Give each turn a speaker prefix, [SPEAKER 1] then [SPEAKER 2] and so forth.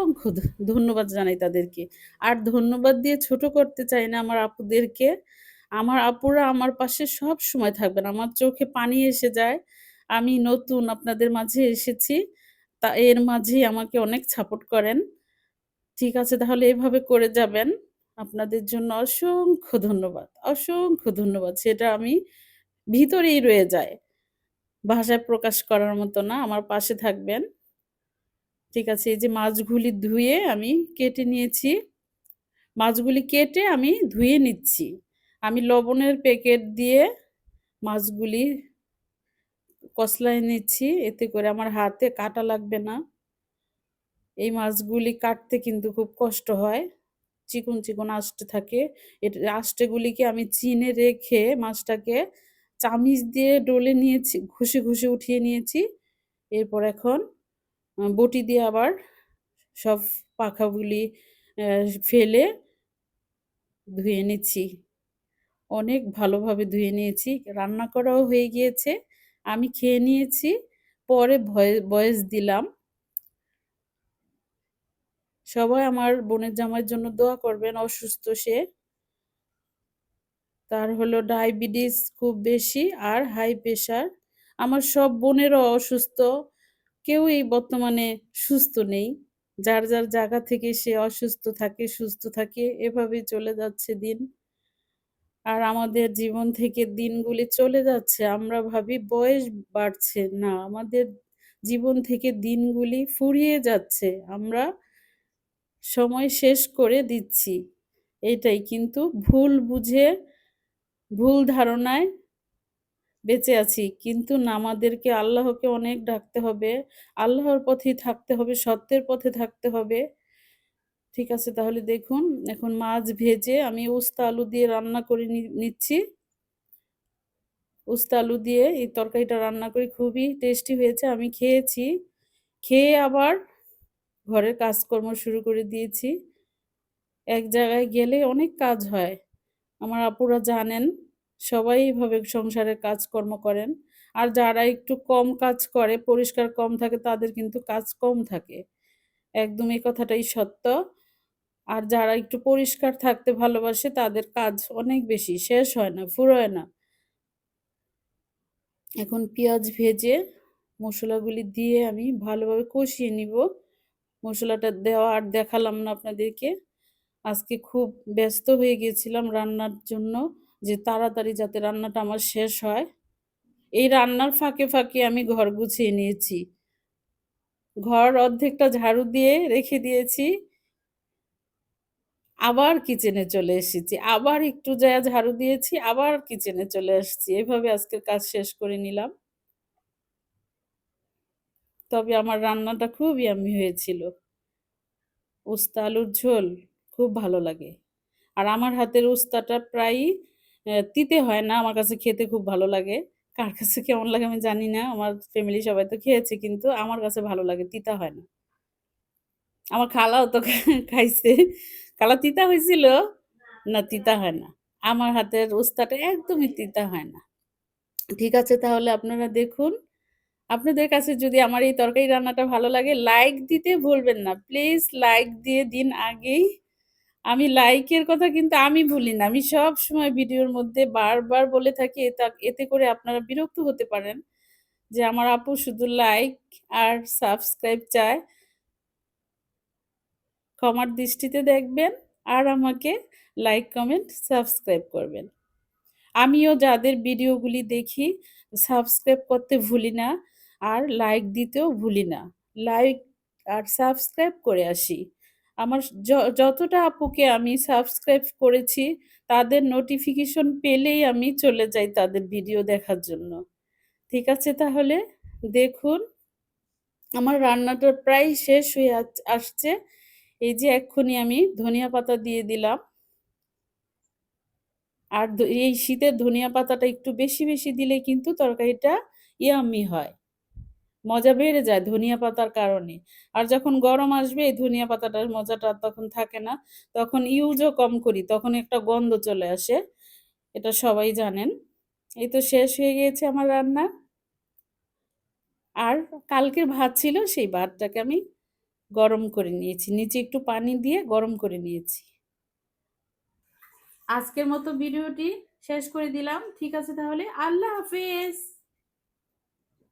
[SPEAKER 1] অসংখ্য ধন্যবাদ জানাই তাদেরকে। আর ধন্যবাদ দিয়ে ছোট করতে চাই না আমার আপুদেরকে। আমার আপুরা আমার পাশে সব সময় থাকবেন। আমার চোখে পানি এসে যায়। আমি নতুন আপনাদের মাঝে এসেছি। তা এর মাঝেই আমাকে অনেক সাপোর্ট করেন। ঠিক আছে, তাহলে এভাবে করে যাবেন। আপনাদের জন্য অসংখ্য ধন্যবাদ। অসংখ্য ধন্যবাদ। সেটা আমি ভিতরেই রয়ে যায়। ভাষায় প্রকাশ করার মতো না। আমার পাশে থাকবেন। ঠিক আছে এই যে মাছগুলি ধুয়ে আমি কেটে নিয়েছি। মাছগুলি কেটে আমি ধুয়ে নিচ্ছি। আমি লবণের প্যাকেট দিয়ে মাছগুলি কসলায় নিচ্ছি। এতে করে আমার হাতে কাটা লাগবে না। এই মাছগুলি কাটতে কিন্তু খুব কষ্ট হয়। চিকন, চিকন আঁশটে থাকে। এট আঁশটেগুলিকে আমি চিনে রেখে মাছটাকে চামিচ দিয়ে ডলে নিয়েছি, ঘষে, ঘষে উঠিয়ে নিয়েছি। এরপর এখন বটি দিয়ে আবার সব পাখাগুলি ফেলে ধুয়ে নিচ্ছি। অনেক ভালোভাবে ধুয়ে নিয়েছি। রান্না করাও হয়ে গিয়েছে। আমি খেয়ে নিয়েছি। পরে ভয়েস দিলাম। সবাই আমার বোনের জামাইয়ের জন্য দোয়া করবেন, অসুস্থ সে। তার হলো ডায়াবেটিস খুব বেশি আর হাই প্রেশার। আমার সব বোনেরও অসুস্থ। কেউই বর্তমানে সুস্থ নেই। যার, যার জায়গা থেকে সে অসুস্থ থাকে, সুস্থ থাকে এভাবে চলে যাচ্ছে দিন। আর আমাদের জীবন থেকে দিনগুলি চলে যাচ্ছে। আমরা ভাবি বয়স বাড়ছে। না, আমাদের জীবন থেকে দিনগুলি ফুরিয়ে যাচ্ছে। আমরা সময় শেষ করে দিচ্ছি। এটাই কিন্তু ভুল বুঝে, ভুল ধারণায় বেঁচে আছি। কিন্তু আমাদেরকে আল্লাহকে অনেক ডাকতে হবে। আল্লাহর পথেই থাকতে হবে, সত্যের পথে থাকতে হবে। ঠিক আছে তাহলে দেখুন এখন মাছ ভেজে আমি উস্তা আলু দিয়ে রান্না করে নিচ্ছি। উস্তা আলু দিয়ে এই তরকারিটা রান্না করি খুবই টেস্টি হয়েছে। আমি খেয়েছি। খেয়ে আবার ঘরের কাজকর্ম শুরু করে দিয়েছি। এক জায়গায় গেলে অনেক কাজ হয়। আমার আপুরা জানেন। সবাই এইভাবে সংসারের কাজকর্ম করেন। আর যারা একটু কম কাজ করে, পরিষ্কার কম থাকে তাদের কিন্তু কাজ কম থাকে। একদম এই কথাটাই সত্য। আর যারা একটু পরিষ্কার থাকতে ভালোবাসে তাদের কাজ অনেক বেশি। শেষ হয় না, ফুরোয় না। এখন পেঁয়াজ ভেজে মশলাগুলি দিয়ে আমি ভালোভাবে কষিয়ে নিব। মশলাটা দেওয়া আর দেখালাম না আপনাদেরকে। আজকে খুব ব্যস্ত হয়ে গিয়েছিলাম রান্নার জন্য যে তাড়াতাড়ি যাতে রান্নাটা আমার শেষ হয়। এই রান্নার ফাঁকে, ফাঁকে আমি ঘর গুছিয়ে নিয়েছি। ঘর অর্ধেকটা ঝাড়ু দিয়ে রেখে দিয়েছি। আবার কিচেনে চলে এসেছি। আবার একটু যায়া ঝাড়ু দিয়েছি, আবার কিচেনে চলে আসছি। এভাবে আজকের কাজ শেষ করে নিলাম। তবে আমার রান্নাটা খুব ইয়াম্মি হয়েছিল। উস্তা আলুর ঝোল খুব ভালো লাগে। আর আমার হাতের উস্তাটা প্রায়ই তিতে হয় না। আমার কাছে খেতে খুব ভালো লাগে। কার কাছে কেমন লাগে আমি জানি না। আমার ফ্যামিলি সবাই তো খেয়েছে কিন্তু আমার কাছে ভালো লাগে, তিতা হয় না। আমার খালাও তো খাইছে। খালা তিতা হয়েছিল না তিতা হয় না। আমার হাতের উস্তাটা একদমই তিতা হয় না। ঠিক আছে তাহলে আপনারা দেখুন। আপনাদের কাছে যদি আমার এই তরকারি রান্নাটা ভালো লাগে লাইক দিতে ভুলবেন না। প্লিজ লাইক দিয়ে দিন আগেই। আমি লাইকের কথা কিন্তু আমি ভুলি না। আমি সবসময় ভিডিওর মধ্যে বারবার বলে থাকি এতে করে আপনারা বিরক্ত হতে পারেন। যে আমার আপু শুধু লাইক আর সাবস্ক্রাইব চায়। ক্ষমার দৃষ্টিতে দেখবেন আর আমাকে লাইক, কমেন্ট, সাবস্ক্রাইব করবেন। আমিও যাদের ভিডিওগুলি দেখি সাবস্ক্রাইব করতে ভুলি না আর লাইক দিতেও ভুলি না। লাইক আর সাবস্ক্রাইব করে আসি। আমার যতটা আপুকে আমি সাবস্ক্রাইব করেছি তাদের নোটিফিকেশন পেলেই আমি চলে যাই তাদের ভিডিও দেখার জন্য। ঠিক আছে তাহলে দেখুন। আমার রান্নাটা প্রায় শেষ হয়ে আসছে। এই যে এক্ষুনি আমি ধনিয়া পাতা দিয়ে দিলাম। আর এই শীতের ধনিয়া পাতাটা একটু বেশি, বেশি দিলে কিন্তু তরকারিটা ইয়াম্মি হয়। মজা বেড়ে যায় ধনিয়া পাতার কারণে। আর যখন গরম আসবে, এই ধনিয়া পাতাটার মজাটা তখন থাকে না। তখন ইউজও কম করি। তখন একটা গন্ধ চলে আসে। এটা সবাই জানেন। এই তো শেষ হয়ে গিয়েছে আমার রান্না। আর কালকের ভাত ছিল, সেই ভাতটাকে আমি গরম করে নিয়েছি। নিচে একটু পানি দিয়ে গরম করে নিয়েছি। আজকের মতো ভিডিওটি শেষ করে দিলাম। ঠিক আছে তাহলে, আল্লাহ হাফেজ।